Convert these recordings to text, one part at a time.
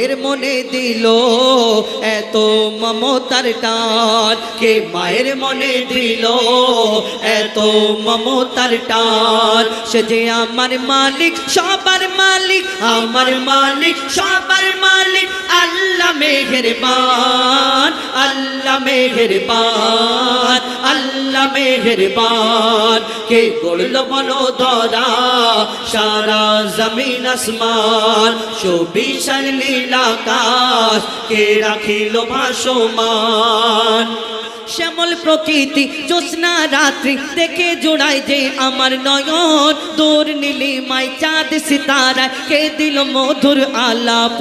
মায়ের মনে দিল, এত মমতার টান। কে মায়ের মনে দিল, এত মমতার টান। সে যে আমার মালিক, সবার মালিক, আমার মালিক, সবার মালিক, আল্লাহ মেহেরবান আল্লাহ মেহেরবান। আল্লাহ মেহেরবান। কে গড়ল বলো ধরা সারা জমিন আসমান সুবিশাল নীলাকাশ কে রাখিল ভাসমান। শ্যামল প্রকৃতি, জ্যোৎস্না রাত্রি, দেখে জোড়ায় যে আমার নয়ন। দূর নীলিমাই চাঁদ সিতারায়, কে দিল মধুর আলাপ?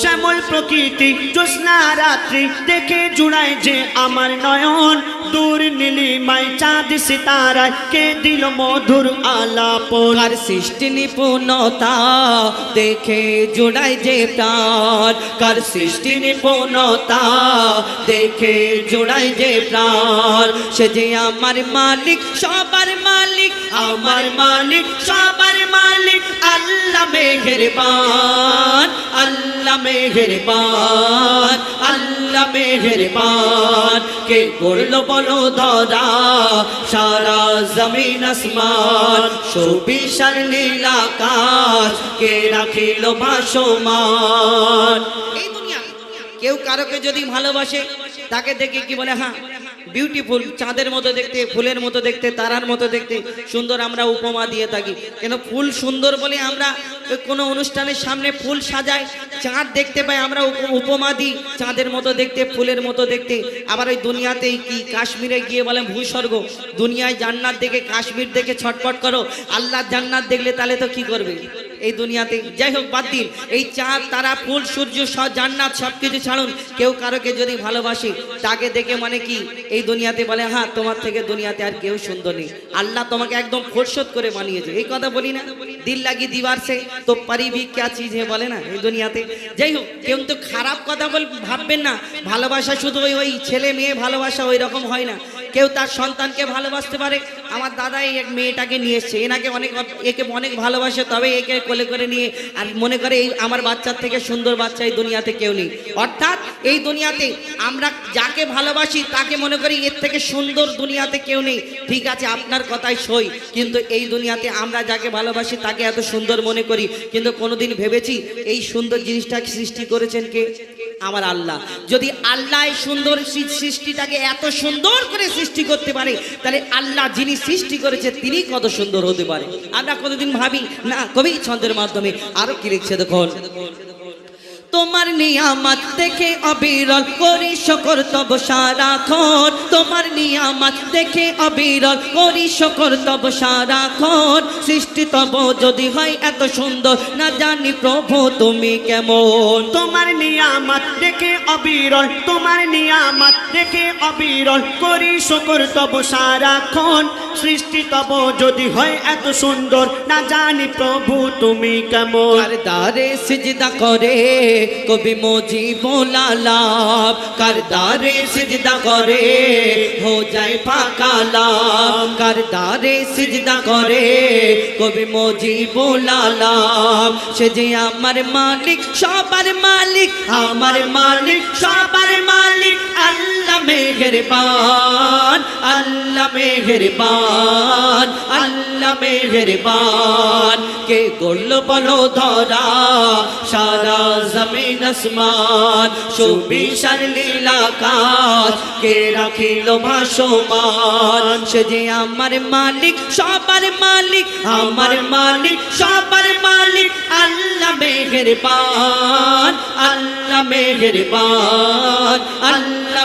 শ্যামল প্রকৃতি, জ্যোৎস্না রাত্রি, দেখে জুড়ায় যে আমার নয়ন। দূর নীলিমাই চাঁদ সিতারায়, কে দিল মধুর আলাপ? আর সৃষ্টি নিপুণতা? দেখে জোড়ায় যে প্রাণ। কার সৃষ্টি নিপুণতা? দেখে জোড়ায় যে প্রাণ। সে যে আমার মালিক, সবার মালিক, আমার মালিক, সবার মালিক। আল্লাহ মেহেরবান আল্লাহ মেহেরবান আল্লাহ মেহেরবান। কে করল বলো ধরা? সারা জমিন আসমান, সুবিশাল নীলাকাশ কে রাখিল ভাসমান? এই কেউ কারোকে যদি ভালোবাসে, তাকে দেখে কি বলে হ্যাঁ বিউটিফুল চাঁদের মতো দেখতে, ফুলের মতো দেখতে, তারার মতো দেখতে, সুন্দর আমরা উপমা দিয়ে থাকি। কেন ফুল সুন্দর বলে আমরা কোনো অনুষ্ঠানের সামনে ফুল সাজাই, চাঁদ দেখতে পাই, আমরা উপ- উপমা দিই, চাঁদের মতো দেখতে, ফুলের মতো দেখতে। আবার ওই দুনিয়াতেই কি, কাশ্মীরে গিয়ে বলে ভূস্বর্গ, দুনিয়ায় জান্নাত দেখে কাশ্মীর দেখে ছটফট করো, আল্লাহ জান্নাত দেখলে তাহলে তো কি করবে? এই দুনিয়াতে। যাই হোক, বাদ দিন। এই চাঁদ, তারা, ফুল, সূর্য জান্নাত সব কিছু ছাড়ুন। কেউ কারোকে যদি ভালোবাসে, তাকে দেখে মানে কি? এই দুনিয়াতে বলে হ্যাঁ তোমার থেকে দুনিয়াতে আর কেউ সুন্দর নেই। আল্লাহ তোমাকে একদম ফোরসত করে বানিয়েছে। এই কথা বলি না। দিল লাগি দিবার সে তো পারিবি ক্যা চিজ হে বলে না এই দুনিয়াতে? যাই হোক, কেউ তো খারাপ কথা বল, ভাববেন না। ভালোবাসা শুধু ওই ওই ছেলে মেয়ে ভালোবাসা ওই রকম হয় না। কেউ তার সন্তানকে ভালোবাসতে পারে। আমার দাদা এই এক মেয়েটাকে নিয়ে এসছে। এনাকে অনেক একে অনেক ভালোবাসে, তবে একে কোলে করে নিয়ে আর মনে করে এই আমার বাচ্চার থেকে সুন্দর বাচ্চা এই দুনিয়াতে কেউ নেই। অর্থাৎ এই দুনিয়াতে আমরা যাকে ভালোবাসি, তাকে মনে করি এর থেকে সুন্দর দুনিয়াতে কেউ নেই। ঠিক আছে, আপনার কথাই সই। কিন্তু এই দুনিয়াতে আমরা যাকে ভালোবাসি, তাকে এত সুন্দর মনে করি। কিন্তু কোনোদিন ভেবেছি এই সুন্দর জিনিসটা সৃষ্টি করেছেন কে? আমার আল্লাহ। যদি আল্লাহ সুন্দর সৃষ্টিটাকে এত সুন্দর করে সৃষ্টি করতে পারে, তাহলে আল্লাহ যিনি সৃষ্টি করেছে, তিনি কত সুন্দর হতে পারে। আমরা কোনোদিন ভাবি, না, কবি ছন্দের মাধ্যমে আরও কি লিখছে দেখুন। তোমার নিয়ামত দেখে অবিরল করি শকর, তব সারাক্ষণ তোমার নিয়ামত দেখে অবিরল করি শকর, তব সারাক্ষণ সৃষ্টি তব যদি হয় এত সুন্দর, না জানি প্রভু তুমি কেমন। তোমার নিয়ামত দেখে অবিরল তোমার নিয়ামত দেখে অবিরল করি, শকর তব সারাক্ষণ। সৃষ্টি তব যদি হয় এত সুন্দর, না জানি প্রভু তুমি কেমন। দারে সিজদা করে, কবি মোজি কার দারে সিজদা করে, হো যায় কার দারে সিজদা করে, কবি মোজি বোলালাম সে যে আমার মালিক, সবার মালিক, আমার মালিক, সবার মালিক। আল্লাহ মেহেরবান, আল্লাহ মেহেরবান আল্লাহ মেহেরবান। কে গড়ল বলো ধরা, সারা জমিন আসমান, সুবিশাল লীলাকাশ। কে রাখিল ভাসমান, সে যে আমার মালিক, সবার মালিক, আমার মালিক, সবার মালিক। আল্লাহ মেহেরবান আল্লাহ মেহেরবান, আল্লাহ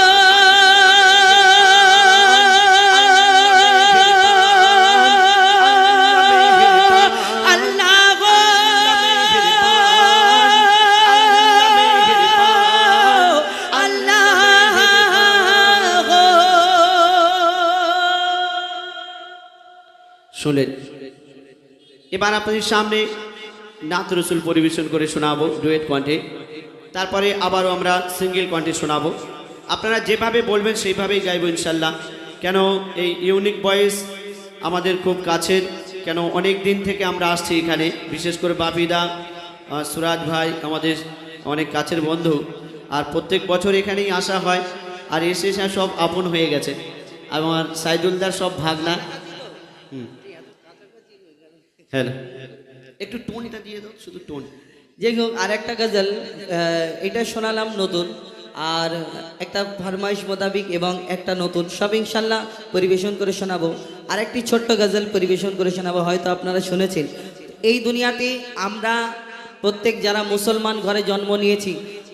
শুনলেন এবার আপনাদের সামনে নাত রসুল পরিবেশন করে শোনাবো ডুয়েট কণ্ঠে। তারপরে আবারও আমরা সিঙ্গেল কণ্ঠে শোনাবো। আপনারা যেভাবে বলবেন সেইভাবেই গাইবো ইনশাল্লাহ। কেন এই ইউনিক বয়েস আমাদের খুব কাছের, কেন অনেক দিন থেকে আমরা আসছি এখানে। বিশেষ করে বাপিদা সুরাজ ভাই, আমাদের অনেক কাছের বন্ধু। আর প্রত্যেক বছর এখানেই আসা হয়। আর এসে এসে সব আপন হয়ে গেছে। আমার সাইদুলদার সব ভাগনা। হুম। হ্যালো। একটু টোন এটা দিয়ে দাও, শুধু টোন। যাই হোক আর একটা গজল এটা শোনালাম নতুন, আর একটা ফরমাইশ মোতাবিক এবং একটা নতুন। সব ইনশাল্লাহ পরিবেশন করে শোনাবো। আর একটি ছোট্ট গজল পরিবেশন করে শোনাবো, হয়তো আপনারা শুনেছেন। এই দুনিয়াতে আমরা প্রত্যেক যারা মুসলমান ঘরে জন্ম নিয়েছি,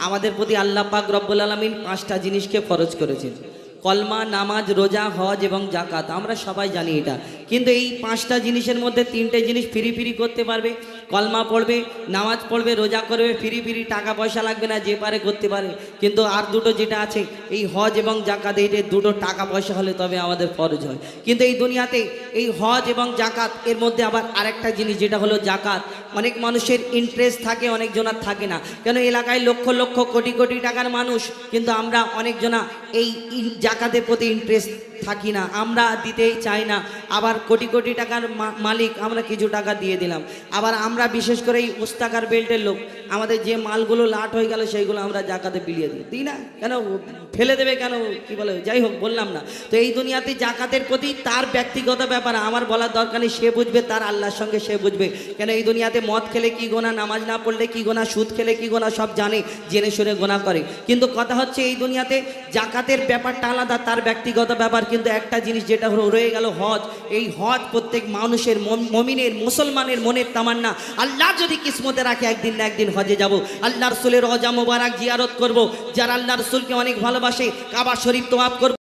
আমাদের প্রতি আল্লাহ পাক রব্বুল আলমিন পাঁচটা জিনিসকে ফরজ করেছেন। কলমা, নামাজ, রোজা, হজ এবং জাকাত আমরা সবাই জানি এটা। কিন্তু এই পাঁচটা জিনিসের মধ্যে তিনটে জিনিস ফিরি ফিরি করতে পারবে। কলমা পড়বে, নামাজ পড়বে, রোজা করবে, ফিরি ফিরি টাকা পয়সা লাগবে না, যে পারে করতে পারে। কিন্তু আর দুটো যেটা আছে, এই হজ এবং জাকাত এইটা দুটো টাকা পয়সা হলে তবে আমাদের ফরজ হয়। কিন্তু এই দুনিয়াতে এই হজ এবং জাকাত, এর মধ্যে আবার আরেকটা জিনিস, যেটা হলো জাকাত। অনেক মানুষের ইন্টারেস্ট থাকে অনেকজনার থাকে না। কেন, এলাকায় লক্ষ লক্ষ কোটি কোটি টাকার মানুষ, কিন্তু আমরা অনেকজনা এই জাকাতের প্রতি ইন্টারেস্ট থাকি না। আমরা দিতেই চাই না। আবার কোটি কোটি টাকার মালিক, আমরা কিছু টাকা দিয়ে দিলাম। আবার আমরা বিশেষ করে এই ওস্তাকার বেল্টের লোক, আমাদের যে মালগুলো লাট হয়ে গেল, সেইগুলো আমরা জাকাতে বিলিয়ে দিই। দিই না? কেন? ফেলে দেবে কেন? কি বলে? যাই হোক, বললাম না। তো এই দুনিয়াতে জাকাতের প্রতি তার ব্যক্তিগত ব্যাপার, আমার বলার দরকার নেই, সে বুঝবে, তার আল্লাহর সঙ্গে সে বুঝবে। কেন? এই দুনিয়াতে মদ খেলে কি গোনা, নামাজ না পড়লে কি গোনা, সুদ খেলে কি গোনা, সব জানে, জেনে শুনে গোনা করে। কিন্তু কথা হচ্ছে, এই দুনিয়াতে জাকাতের ব্যাপারটা আলাদা, তার ব্যক্তিগত ব্যাপার, কিন্তু একটা জিনিস যেটা রয়ে গেল হজ। এই হজ প্রত্যেক মানুষের মম- মমিনের, মুসলমানের মনের তামান্না আল্লাহ যদি কিসমতে রাখে, একদিন না একদিন হজে যাব। আল্লাহ রসুলের রজা মোবারক জিয়ারত করব। যারা আল্লাহ রসুলকে অনেক ভালোবাসে, কাবা শরীফ তোয়াব করব।